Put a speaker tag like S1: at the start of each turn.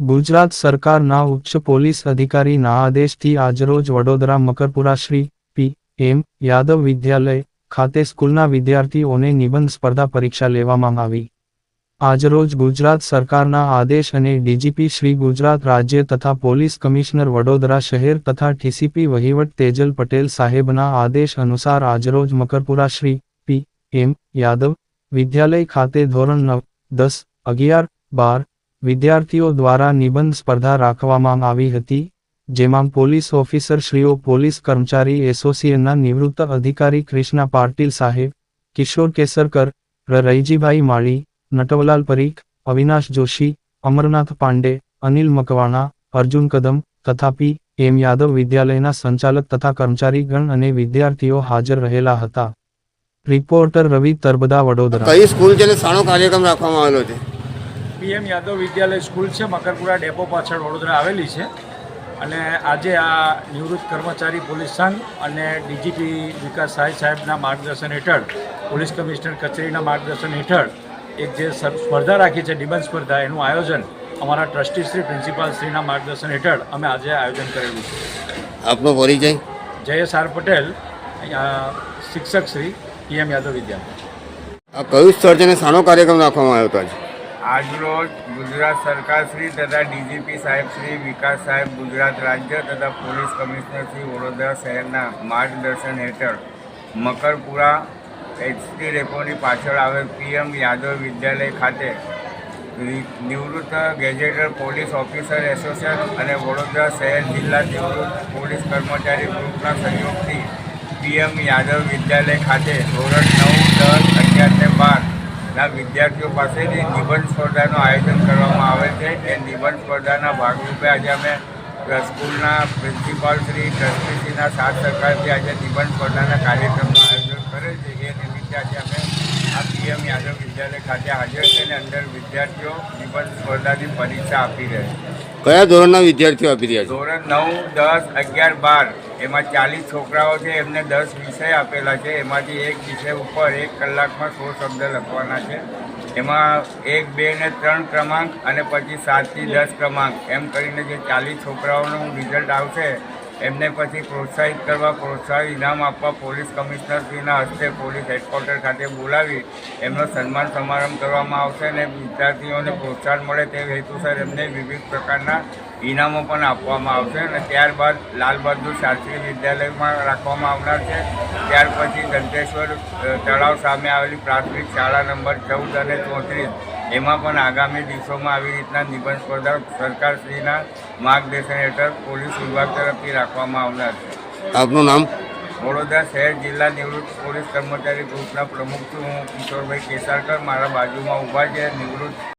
S1: ગુજરાત સરકારના ઉચ્ચ પોલીસ અધિકારીના આદેશથી આજરોજ વડોદરા મકરપુરા શ્રી પી. એમ. યાદવ વિદ્યાલય ખાતે સ્કૂલના વિદ્યાર્થીઓને નિબંધ સ્પર્ધા પરીક્ષા લેવામાં આવી. આજરોજ ગુજરાત સરકારના આદેશ અને ડીજીપી શ્રી ગુજરાત રાજ્ય તથા પોલીસ કમિશનર વડોદરા શહેર તથા ટીસીપી વહીવટ તેજલ પટેલ સાહેબના આદેશ અનુસાર આજરોજ મકરપુરા શ્રી પી. એમ. યાદવ વિદ્યાલય ખાતે ધોરણ નવ, દસ, અગિયાર, બાર વિદ્યાર્થીઓ દ્વારા નિબંધ સ્પર્ધા રાખવામાં આવી હતી, જેમાં પોલીસ ઓફિસર શ્રીઓ પોલીસ કર્મચારી એસોસિએશનના નિવૃત્ત અધિકારી કૃષ્ણા પાટીલ સાહેબ, કિશોર કેસરકર રૈજીભાઈ માળી, નટવલાલ પરીખ, અવિનાશ જોશી, અમરનાથ પાંડે, અનિલ મકવાણા, અર્જુન કદમ તથા પી એમ. યાદવ વિદ્યાલયના સંચાલક તથા કર્મચારીગણ અને વિદ્યાર્થીઓ હાજર રહેલા હતા. રિપોર્ટર રવિ તરબદા વડોદરા.
S2: કઈ સ્કૂલ છે શાનો કાર્યક્રમ રાખવામાં આવેલો છે?
S3: પીએમ યાદવ વિદ્યાલય સ્કૂલ છે મકરપુરા ડેપો પાછળ વડોદરા આવેલી છે. અને આજે આ નિવૃત્ત કર્મચારી પોલીસ સંઘ અને ડીજીપી વિકાસ સાહેબ સાહેબના માર્ગદર્શન હેઠળ પોલીસ કમિશનર કચેરીના માર્ગદર્શન હેઠળ એક જે સ્પર્ધા રાખી છે નિબંધ સ્પર્ધા એનું આયોજન અમારા ટ્રસ્ટી શ્રી પ્રિન્સિપાલ શ્રીના માર્ગદર્શન હેઠળ અમે આજે આયોજન કરેલું છે.
S2: આપનો પરિચય?
S3: જયેશ આર પટેલ શિક્ષક શ્રી પીએમ યાદવ વિદ્યાલય.
S2: આ કયું સ્થળ છે સાનો શાનો કાર્યક્રમ રાખવામાં આવ્યો હતો આજે?
S4: આજરોજ ગુજરાત સરકાર શ્રી તથા ડીજીપી સાહેબ શ્રી વિકાસ સાહેબ ગુજરાત રાજ્ય તથા પોલીસ કમિશનર શ્રી વડોદરા શહેરના માર્ગદર્શન હેઠળ મકરપુરા એચટી ડેપોની પાછળ આવેલ પીએમ યાદવ વિદ્યાલય ખાતે નિવૃત્ત ગેજેટર પોલીસ ઓફિસર એસોસિએશન અને વડોદરા શહેર જિલ્લા નિવૃત્ત પોલીસ કર્મચારી ગ્રુપના સહયોગથી પીએમ યાદવ વિદ્યાલય ખાતે ધોરણ નવ, દસ, અગિયાર ને બાર ના વિદ્યાર્થીઓ પાસેથી નિબંધ સ્પર્ધાનું આયોજન કરવામાં આવે છે. એ નિબંધ સ્પર્ધાના ભાગરૂપે આજે અમે સ્કૂલના પ્રિન્સિપાલ શ્રી ટ્રસ્ટીશ્રીના સાથ સરકારથી આજે નિબંધ સ્પર્ધાના કાર્યક્રમનું આયોજન કરેલ છે. એ નિમિત્તે આજે અમે આ પીએમ યાદવ વિદ્યાલય ખાતે હાજર છે અને અંદર વિદ્યાર્થીઓ નિબંધ સ્પર્ધાની પરીક્ષા આપી રહ્યા છે.
S2: કયા ધોરણના વિદ્યાર્થીઓ આપી રહ્યા છે?
S4: ધોરણ નવ દસ અગિયાર બાર એમાં ચાલીસ છોકરાઓ છે, એમને દસ વિષય આપેલા છે. એમાંથી એક વિષય ઉપર એક કલાકમાં સો શબ્દ લખવાના છે. એમાં એક, બે ને ત્રણ ક્રમાંક અને પછી સાતથી દસ ક્રમાંક. એમ કરીને જે ચાલીસ છોકરાઓનું રિઝલ્ટ આવશે એમને પછી પ્રોત્સાહિત કરવા, પ્રોત્સાહન ઇનામ આપવા પોલીસ કમિશનરશ્રીના હસ્તે પોલીસ હેડક્વાર્ટર ખાતે બોલાવી એમનો સન્માન સમારંભ કરવામાં આવશે અને વિદ્યાર્થીઓને પ્રોત્સાહન મળે તે હેતુસર એમને વિવિધ પ્રકારના ઇનામો પણ આપવામાં આવશે અને ત્યારબાદ લાલ બહાદુર શાસ્ત્રી વિદ્યાલયમાં રાખવામાં આવનાર છે. ત્યાર પછી દંતેશ્વર તળાવ સામે આવેલી પ્રાથમિક શાળા નંબર ચૌદ અને ચોત્રીસ એમાં પણ આગામી દિવસોમાં આવી રીતના નિબંધ સ્પર્ધા સરકારશ્રીના માર્ગદર્શન હેઠળ પોલીસ વિભાગ તરફથી રાખવામાં આવનાર છે.
S2: આપનું નામ?
S4: વડોદરા શહેર જિલ્લા નિવૃત્ત પોલીસ કર્મચારી ગ્રુપના પ્રમુખ છું હું કિશોરભાઈ કેસારકર. મારા બાજુમાં ઊભા છે નિવૃત્ત